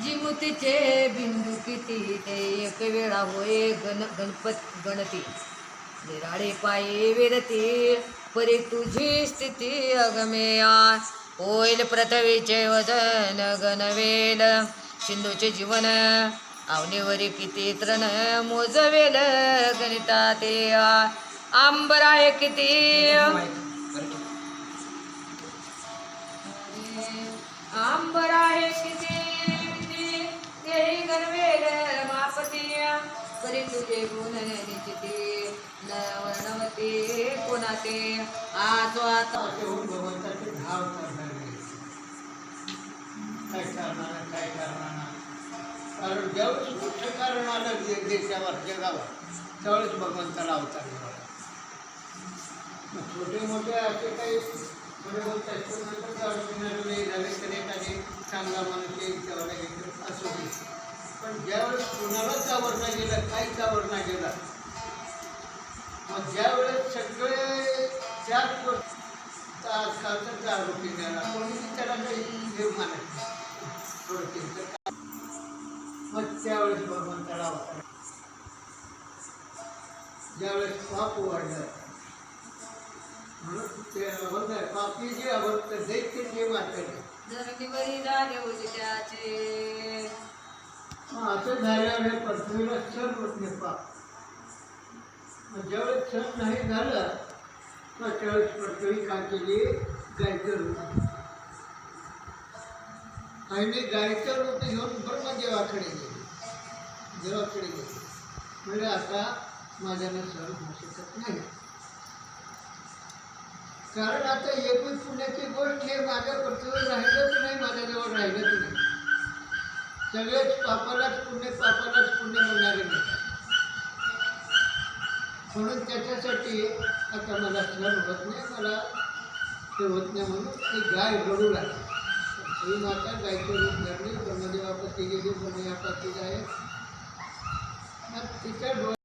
जिमुतीचे बिंदू किती? ते एक वेळा होय गण गणपत गणती. निराळे पाये वेदती परी तुझी स्थिती अगमेया होईल प्रथवीचे वजन गणवेल. सिंधूचे जीवन आवणीवरी किती त्रण मोजवेल गणिता ते आंबर आहे किती? आंबर आहे किती, गुण निश्चिती. वर्णवते कोणाचे आजो आता भगवंताचे धाव करणार काय करणार काय करणार? कारण ज्यावेळेस मोठं कारण आलं देशावर जगावर त्यावेळेस भगवंताला अवतार मिळाला. छोटे मोठे असे काही थोडे त्याच्यानंतर नाही झाले तर एखादी चांगला माणूस येईल असं काहीच आवडला गेला. मग ज्या वेळेस सगळे त्याच गोष्टी आजकालचा आरोपी द्यायला कोणी त्याला काही हे मानायचं मग त्यावेळेस भगवंताला अवतार ज्यावेळेस पाप वाढलं म्हणून ते म्हणतात पापी जे आवडतं दैत्य जे मात्र मग असं झाल्यावर हे पृथ्वीला क्षण होत नाही पाप ज्यावेळेस क्षण नाही झालं मग त्यावेळेस पृथ्वी काय केली? गायचं रूप आणि गायचं होते घेऊन ब्रह्मदेवाकडे गेले. देवाकडे गेले. म्हणजे आता माझ्याला सण होऊ शकत नाही. कारण आता एकूण पुण्याची गोष्ट हे माझ्या पृथ्वीवर राहिलंच नाही सगळेच पापालाच पुण्य पापालाच पुण्य म्हणणारे नाही म्हणून त्याच्यासाठी आता मला सण होत नाही मला ते होत नाही म्हणून ती गाय रडू लागली. ही माता गायचे रूप धरली ब्रह्मदेवापती गेली ब्रह्मदेवापती आहे मग तिच्या डोळ्या